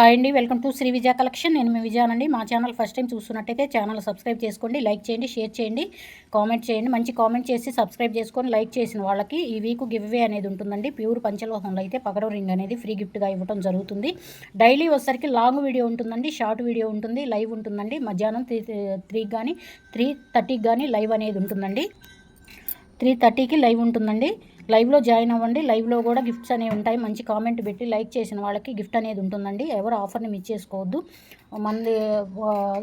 Hi అండి welcome to Sri Vijaya collection. నేను మీ విజయానండి. మా ఛానల్ ఫస్ట్ టైం చూస్తున్నట్టయితే ఛానల్ సబ్స్క్రైబ్ చేసుకోండి లైక్ చేయండి షేర్ చేయండి కామెంట్ చేయండి. మంచి కామెంట్ చేసి సబ్స్క్రైబ్ చేసుకొని లైక్ చేసిన వాళ్ళకి ఈ వీక్ గివ్ అవే అనేది ఉంటుందండి. ప్యూర్ పంచలోహంలో అయితే పగడం రింగ్ అనేది ఫ్రీ గిఫ్ట్గా ఇవ్వడం జరుగుతుంది. డైలీ వచ్చేసరికి లాంగ్ వీడియో ఉంటుందండి షార్ట్ వీడియో ఉంటుంది లైవ్ ఉంటుందండి. మధ్యాహ్నం త్రీ త్రీకి కానీ త్రీ థర్టీకి కానీ లైవ్ అనేది ఉంటుందండి. త్రీ థర్టీకి లైవ్ ఉంటుందండి. లైవ్లో జాయిన్ అవ్వండి. లైవ్లో కూడా గిఫ్ట్స్ అనేవి ఉంటాయి. మంచి కామెంట్ పెట్టి లైక్ చేసిన వాళ్ళకి గిఫ్ట్ అనేది ఉంటుందండి. ఎవరు ఆఫర్ని మిస్ చేసుకోవద్దు. మనది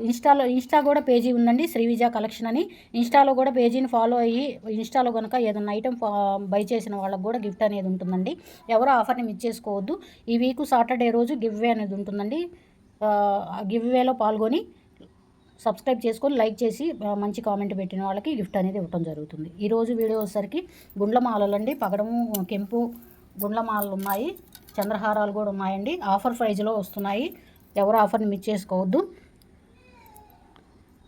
ఇన్స్టాలో ఇన్స్టా కూడా పేజీ ఉందండి. శ్రీవిజ కలెక్షన్ అని. ఇన్స్టాలో కూడా పేజీని ఫాలో అయ్యి ఇన్స్టాలో కనుక ఏదైనా ఐటెం బై చేసిన వాళ్ళకి కూడా గిఫ్ట్ అనేది ఉంటుందండి. ఎవరు ఆఫర్ని మిస్ చేసుకోవద్దు. ఈ వీక్ సాటర్డే రోజు గివ్వే అనేది ఉంటుందండి. గివ్వేలో గివ్ పాల్గొని సబ్స్క్రైబ్ చేసుకొని లైక్ చేసి మంచి కామెంట్ పెట్టిన వాళ్ళకి గిఫ్ట్ అనేది ఇవ్వడం జరుగుతుంది. ఈరోజు వీడియో వచ్చేసరికి గుండ్ల అండి పగడము కెంపు గుండ్లమాలలు ఉన్నాయి చంద్రహారాలు కూడా ఉన్నాయండి. ఆఫర్ ప్రైజ్లో వస్తున్నాయి. ఎవరు ఆఫర్ని మిస్ చేసుకోవద్దు.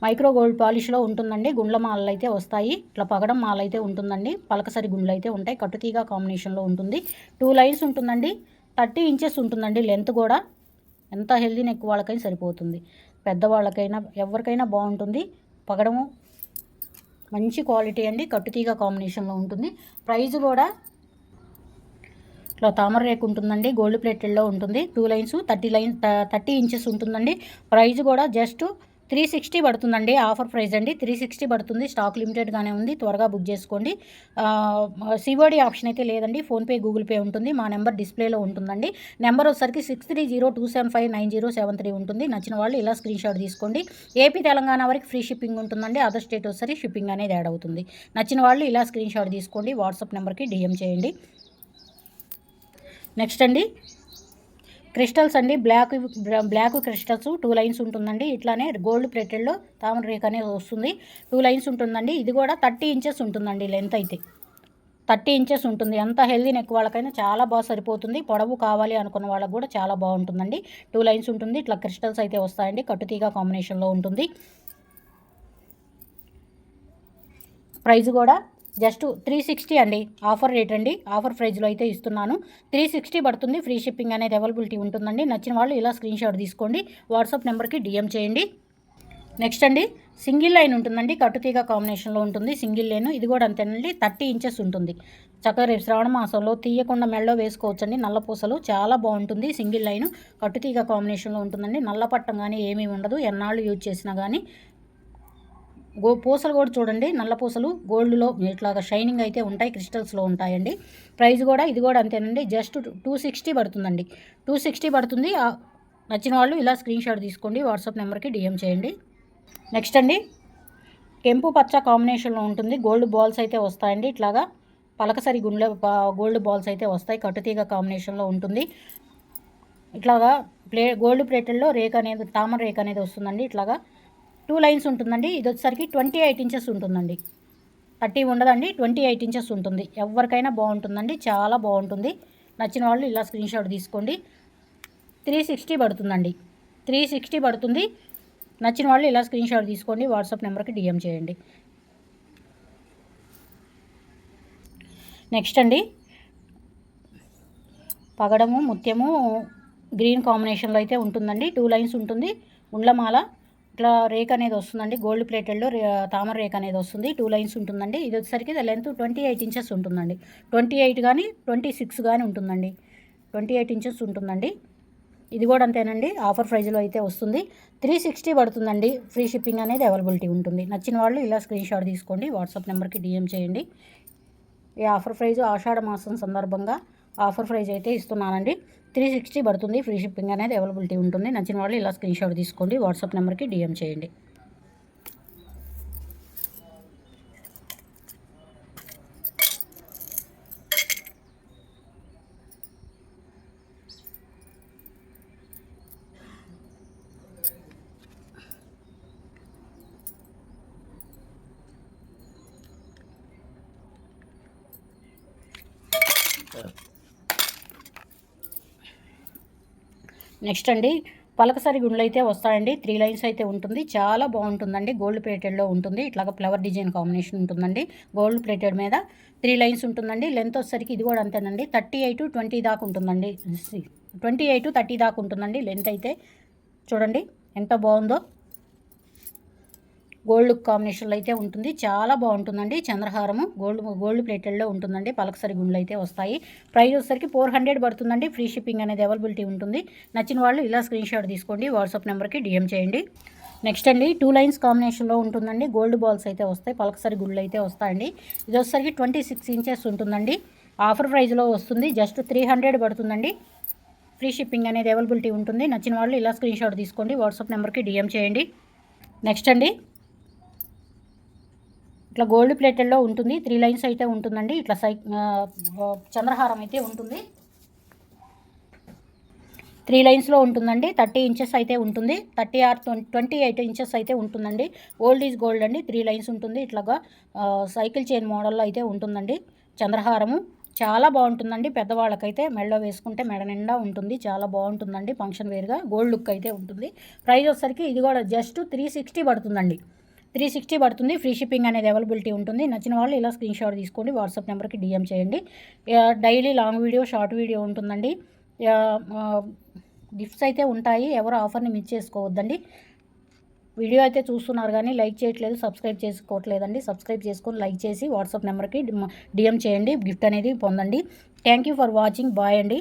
మైక్రో గోల్డ్ పాలిష్లో ఉంటుందండి గుండ్ల మాలలు అయితే వస్తాయి. ఇట్లా పగడం మాల అయితే ఉంటుందండి పలకసరి గుండ్లు అయితే ఉంటాయి కట్టుతీగా కాంబినేషన్లో ఉంటుంది. టూ లైన్స్ ఉంటుందండి థర్టీ ఇంచెస్ ఉంటుందండి లెంత్ కూడా. ఎంత హెల్దీ నెక్ వాళ్ళకైనా సరిపోతుంది. పెద్దవాళ్ళకైనా ఎవరికైనా బాగుంటుంది. పగడము మంచి క్వాలిటీ అండి. కట్టుతీగ కాంబినేషన్లో ఉంటుంది. ప్రైజ్ కూడా ఇట్లా తామర రేకు ఉంటుందండి. గోల్డ్ ప్లేటెడ్లో ఉంటుంది. Two lines thirty line thirty inches ఉంటుందండి. ప్రైజ్ కూడా జస్ట్ త్రీ సిక్స్టీ పడుతుందండి ఆఫర్ ప్రైస్ అండి. త్రీ సిక్స్టీ పడుతుంది. స్టాక్ లిమిటెడ్గానే ఉంది. త్వరగా బుక్ చేసుకోండి. సివోడి ఆప్షన్ అయితే లేదండి. ఫోన్పే గూగుల్ పే ఉంటుంది. మా నెంబర్ డిస్ప్లేలో ఉంటుందండి. నెంబర్ వచ్చరికి six three zero two seven five nine zero seven three ఉంటుంది. నచ్చిన వాళ్ళు ఇలా స్క్రీన్ షాట్ తీసుకోండి. ఏపీ తెలంగాణ వరకు ఫ్రీ షిప్పింగ్ ఉంటుందండి. అదర్ స్టేట్ వచ్చేసరికి షిప్పింగ్ అనేది యాడ్ అవుతుంది. నచ్చిన వాళ్ళు ఇలా స్క్రీన్ షాట్ తీసుకోండి. వాట్సాప్ నెంబర్కి డిఎం చేయండి. నెక్స్ట్ అండి. క్రిస్టల్స్ అండి. Black black crystals two lines ఉంటుందండి. ఇట్లానే గోల్డ్ ప్లేటెడ్లో తామర రేఖ అనేది వస్తుంది. టూ లైన్స్ ఉంటుందండి. ఇది కూడా థర్టీ ఇంచెస్ ఉంటుందండి లెంత్ అయితే. థర్టీ ఇంచెస్ ఉంటుంది. ఎంత హెల్దీ నెక్ వాళ్ళకైనా చాలా బాగా సరిపోతుంది. పొడవు కావాలి అనుకున్న వాళ్ళకి కూడా చాలా బాగుంటుందండి. టూ లైన్స్ ఉంటుంది. ఇట్లా క్రిస్టల్స్ అయితే వస్తాయండి. కట్టుతీగ కాంబినేషన్లో ఉంటుంది. ప్రైజ్ కూడా జస్ట్ త్రీ సిక్స్టీ అండి ఆఫర్ రేట్ అండి. ఆఫర్ ప్రైజ్లో అయితే ఇస్తున్నాను. త్రీ సిక్స్టీ పడుతుంది. ఫ్రీ షిప్పింగ్ అనేది అవైలబిలిటీ ఉంటుందండి. నచ్చిన వాళ్ళు ఇలా స్క్రీన్ షాట్ తీసుకోండి. వాట్సాప్ నెంబర్కి డిఎం చేయండి. నెక్స్ట్ అండి సింగిల్ లైన్ ఉంటుందండి. కట్టుతీగ కాంబినేషన్లో ఉంటుంది. సింగిల్ లైన్ ఇది కూడా అంతేనండి. థర్టీ ఇంచెస్ ఉంటుంది. చక్కగా రేపు శ్రావణ మాసంలో తీయకుండా మెళ్ళో వేసుకోవచ్చండి. నల్ల పూసలు చాలా బాగుంటుంది. సింగిల్ లైన్ కట్టుతీగ కాంబినేషన్లో ఉంటుందండి. నల్ల పట్టం కానీ ఏమీ ఉండదు. ఎన్నాళ్ళు యూజ్ చేసినా కానీ గో పూసలు కూడా చూడండి. నల్ల పూసలు గోల్డ్లో ఇట్లాగా షైనింగ్ అయితే ఉంటాయి క్రిస్టల్స్లో ఉంటాయండి. ప్రైస్ కూడా ఇది కూడా అంతేనండి. జస్ట్ టూ సిక్స్టీ పడుతుందండి. టూ సిక్స్టీ పడుతుంది. నచ్చిన వాళ్ళు ఇలా స్క్రీన్ షాట్ తీసుకోండి. వాట్సాప్ నెంబర్కి డిఎం చేయండి. నెక్స్ట్ అండి. కెంపు పచ్చ కాంబినేషన్లో ఉంటుంది. గోల్డ్ బాల్స్ అయితే వస్తాయండి. ఇట్లాగా పలకసరి గుండె గోల్డ్ బాల్స్ అయితే వస్తాయి. కట్టుతీగ కాంబినేషన్లో ఉంటుంది. ఇట్లాగా ప్లే గోల్డ్ ప్లేట్లలో రేక్ అనేది తామర రేక్ అనేది వస్తుందండి. ఇట్లాగా టూ లైన్స్ ఉంటుందండి. ఇది వచ్చేసరికి ట్వంటీ ఎయిట్ ఇంచెస్ ఉంటుందండి. థర్టీ ఉండదండి. ట్వంటీ ఎయిట్ ఇంచెస్ ఉంటుంది. ఎవరికైనా బాగుంటుందండి. చాలా బాగుంటుంది. నచ్చిన వాళ్ళు ఇలా స్క్రీన్ షాట్ తీసుకోండి. త్రీ సిక్స్టీ పడుతుందండి. త్రీ సిక్స్టీ పడుతుంది. నచ్చిన వాళ్ళు ఇలా స్క్రీన్ షాట్ తీసుకోండి. వాట్సాప్ నెంబర్కి డిఎం చేయండి. నెక్స్ట్ అండి. పగడము ముత్యము గ్రీన్ కాంబినేషన్లో అయితే ఉంటుందండి. టూ లైన్స్ ఉంటుంది. ఉండ్లమాల ఇట్లా రేక్ అనేది వస్తుందండి. గోల్డ్ ప్లేటెడ్లో రే తామర రేక్ అనేది వస్తుంది. టూ లైన్స్ ఉంటుందండి. ఇది వచ్చేసరికి లెంత్ ట్వంటీ ఎయిట్ ఇంచెస్ ఉంటుందండి. ట్వంటీ ఎయిట్ కానీ ట్వంటీ సిక్స్ కానీ ఉంటుందండి. ట్వంటీ ఎయిట్ ఇంచెస్ ఉంటుందండి. ఇది కూడా అంతేనండి. ఆఫర్ ప్రైజ్లో అయితే వస్తుంది. త్రీ సిక్స్టీ పడుతుందండి. ఫ్రీ షిప్పింగ్ అనేది అవైలబిలిటీ ఉంటుంది. నచ్చిన వాళ్ళు ఇలా స్క్రీన్ షాట్ తీసుకోండి. వాట్సాప్ నెంబర్కి డిఎం చేయండి. ఈ ఆఫర్ ప్రైజ్ ఆషాఢ మాసం సందర్భంగా ఆఫర్ ప్రైజ్ అయితే ఇస్తున్నానండి. త్రీ సిక్స్టీ పడుతుంది. ఫ్రీ షిప్పింగ్ అనేది అవైలబిలిటీ ఉంటుంది. నచ్చిన వాళ్ళు ఇలా స్క్రీన్ షాట్ తీసుకోండి. వాట్సాప్ నెంబర్కి డిఎం చేయండి. నెక్స్ట్ అండి పలకసరి గుండ్లు అయితే వస్తాయండి. త్రీ లైన్స్ అయితే ఉంటుంది. చాలా బాగుంటుందండి. గోల్డ్ ప్లేటెడ్లో ఉంటుంది. ఇట్లాగ ఫ్లవర్ డిజైన్ కాంబినేషన్ ఉంటుందండి. గోల్డ్ ప్లేటెడ్ మీద త్రీ లైన్స్ ఉంటుందండి. లెంత్ వచ్చేసరికి ఇది కూడా అంతేనండి. థర్టీ ఎయిట్ ట్వంటీ దాకా ఉంటుందండి. ట్వంటీ ఎయిట్ థర్టీ దాకా ఉంటుందండి లెంత్ అయితే. చూడండి ఎంత బాగుందో. గోల్డ్ కాంబినేషన్లో అయితే ఉంటుంది. చాలా బాగుంటుందండి. చంద్రహారము గోల్డ్ గోల్డ్ ప్లేటెడ్లో ఉంటుందండి. పలకసరి గుండ్లు అయితే వస్తాయి. ప్రైస్ వచ్చేసరికి ఫోర్ హండ్రెడ్ పడుతుందండి. ఫ్రీ షిప్పింగ్ అనేది అవైలబిలిటీ ఉంటుంది. నచ్చిన వాళ్ళు ఇలా స్క్రీన్ షాట్ తీసుకోండి. వాట్సాప్ నెంబర్కి డిఎం చేయండి. నెక్స్ట్ అండి టూ లైన్స్ కాంబినేషన్లో ఉంటుందండి. గోల్డ్ బాల్స్ అయితే వస్తాయి. పలకసరి గుళ్ళు అయితే వస్తాయండి. ఇది వచ్చేసరికి ట్వంటీ సిక్స్ ఇంచెస్ ఉంటుందండి. ఆఫర్ ప్రైస్లో వస్తుంది. జస్ట్ త్రీ హండ్రెడ్ పడుతుందండి. ఫ్రీ షిప్పింగ్ అనేది అవైలబిలిటీ ఉంటుంది. నచ్చిన వాళ్ళు ఇలా స్క్రీన్ షాట్ తీసుకోండి. వాట్సాప్ నెంబర్కి డిఎం చేయండి. నెక్స్ట్ అండి ఇట్లా గోల్డ్ ప్లేటెడ్లో ఉంటుంది. త్రీ లైన్స్ అయితే ఉంటుందండి. ఇట్లా సై చంద్రహారం అయితే ఉంటుంది. త్రీ లైన్స్లో ఉంటుందండి. థర్టీ ఇంచెస్ అయితే ఉంటుంది. Thirty or twenty eight inches అయితే ఉంటుందండి. ఓల్డ్ ఈజ్ గోల్డ్ అండి. త్రీ లైన్స్ ఉంటుంది. ఇట్లాగా సైకిల్ చైన్ మోడల్లో అయితే ఉంటుందండి. చంద్రహారము చాలా బాగుంటుందండి. పెద్దవాళ్ళకైతే మెడలో వేసుకుంటే మెడ నిండా ఉంటుంది. చాలా బాగుంటుందండి. ఫంక్షన్ వేర్గా గోల్డ్ లుక్ అయితే ఉంటుంది. ప్రైస్ వచ్చేసరికి ఇది కూడా జస్ట్ త్రీ సిక్స్టీ పడుతుందండి. త్రీ సిక్స్టీ పడుతుంది. ఫ్రీ షిప్పింగ్ అనేది అవైలబిలిటీ ఉంటుంది. నచ్చిన వాళ్ళు ఇలా స్క్రీన్ షాట్ తీసుకోండి. వాట్సాప్ నెంబర్కి డిఎం చేయండి. Daily long video short video ఉంటుందండి. గిఫ్ట్స్ అయితే ఉంటాయి. ఎవరు ఆఫర్ని మిస్ చేసుకోవద్దండి. వీడియో అయితే చూస్తున్నారు కానీ లైక్ చేయట్లేదు సబ్స్క్రైబ్ చేసుకోవట్లేదండి. సబ్స్క్రైబ్ చేసుకొని లైక్ చేసి వాట్సాప్ నెంబర్కి డిఎం చేయండి. గిఫ్ట్ అనేది పొందండి. Thank you for watching. Bye అండి.